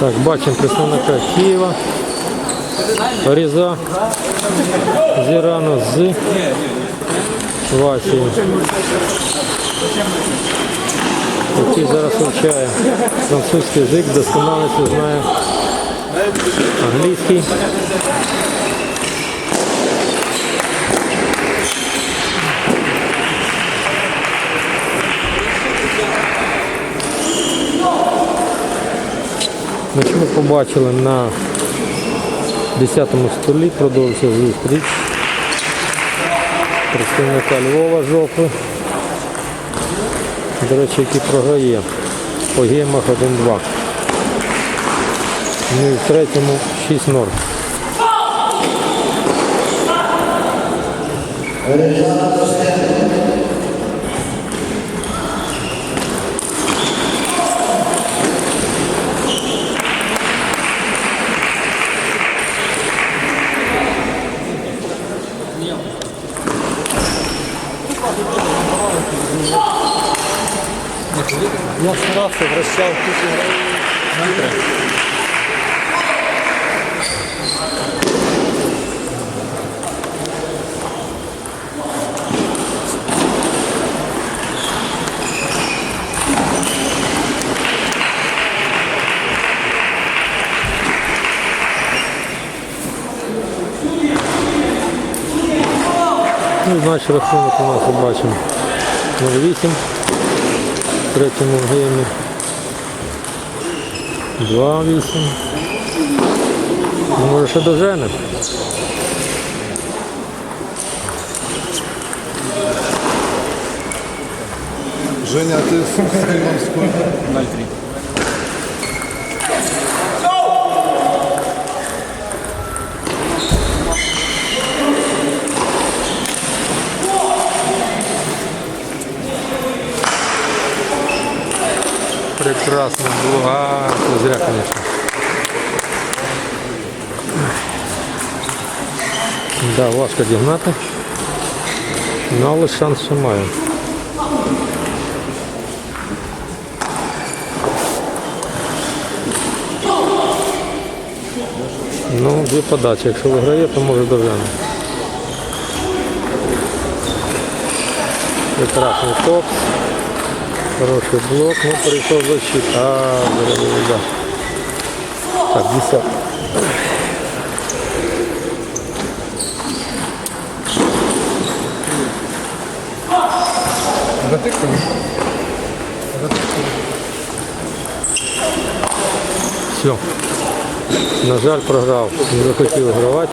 Так, бачимо представника Києва. Різа з Ірану з Васі. Який зараз вивчає французький язик, досконалістю знає англійський. Значить, ми побачили на 10 столі продовжується зустріч представника Львова жопи. До речі, який програє по геймах 1-2. Ну і в третьому 6-0. Я старався, вращав тут Ну, значить рахунок у нас бачимо 0,8 в третьому геймі. 2,8. Ну, може ще дожене. Женя, а ты с стримом сколько? 0,3. Прекрасно було. А, це зря, звісно. Да, важко дігнати. Ну, але шанс ще. Ну, дві подачі. Якщо виграє, то може довжено. Прекрасний топ. Хороший блок, ну перейшов защит. А, да. Так, 10. Затыкали? Все. На жаль, програв. Не захотів гравати.